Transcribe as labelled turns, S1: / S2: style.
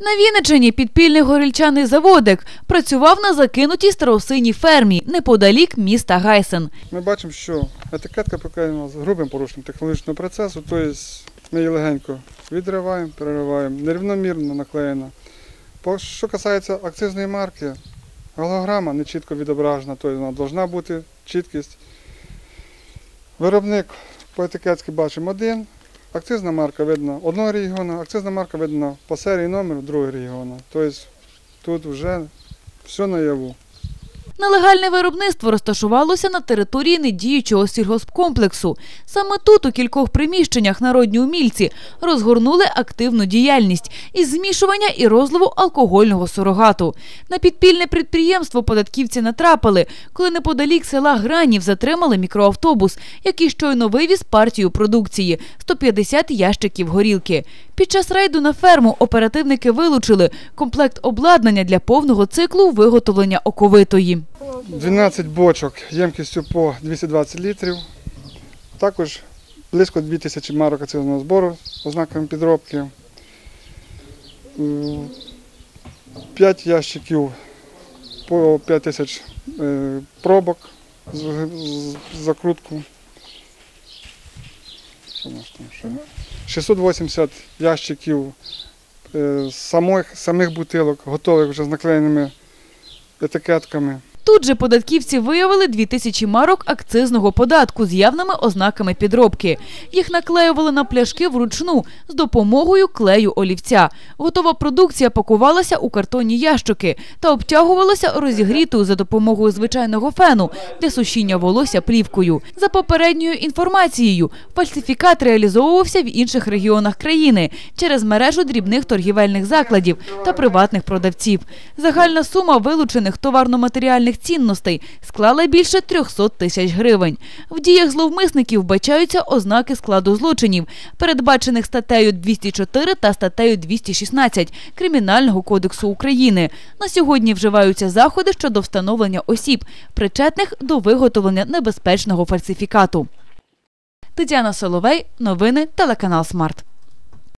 S1: На Вінниччині підпільний горільчаний заводик працював на закинутій старосиній фермі неподалік міста Гайсен.
S2: Ми бачимо, що етикетка показана з грубим порушенням технологічного процесу, тобто ми її легенько відриваємо, перериваємо, нерівномірно наклеєна. Що касається акцизної марки, голограма не чітко відображена, тобто вона повинна бути чіткість. Виробник по етикетці бачимо один, акцизна марка видно одного регіону, акцизна марка видно по серії номеру другого регіону. Тобто тут вже все наяву.
S1: Нелегальне виробництво розташувалося на території недіючого сільгоспкомплексу. Саме тут, у кількох приміщеннях, народні умільці розгорнули активну діяльність із змішування і розливу алкогольного сурогату. На підпільне підприємство податківці натрапили, коли неподалік села Гранів затримали мікроавтобус, який щойно вивіз партію продукції 150 ящиків горілки. Під час рейду на ферму оперативники вилучили комплект обладнання для повного циклу виготовлення оковитої.
S2: 12 бочок ємкістю по 220 літрів. Також близько 2000 марок акцизного збору з ознаками підробки. 5 ящиків по 5 тисяч е, пробок з, закрутку. Що у нас там ще? 680 ящиків е, самих, самих бутилок, готових вже з наклеєними етикетками.
S1: Тут же податківці виявили 2000 марок акцизного податку з явними ознаками підробки. Їх наклеювали на пляшки вручну з допомогою клею олівця. Готова продукція пакувалася у картонні ящики та обтягувалася розігрітою за допомогою звичайного фену для сушіння волосся плівкою. За попередньою інформацією, фальсифікат реалізовувався в інших регіонах країни через мережу дрібних торгівельних закладів та приватних продавців. Загальна сума вилучених товарно-матеріальних цінностей склала більше 300 тисяч гривень. В діях зловмисників вбачаються ознаки складу злочинів, передбачених статтею 204 та статтею 216 Кримінального кодексу України. На сьогодні вживаються заходи щодо встановлення осіб, причетних до виготовлення небезпечного фальсифікату. Тетяна Соловей, новини, телеканал Смарт.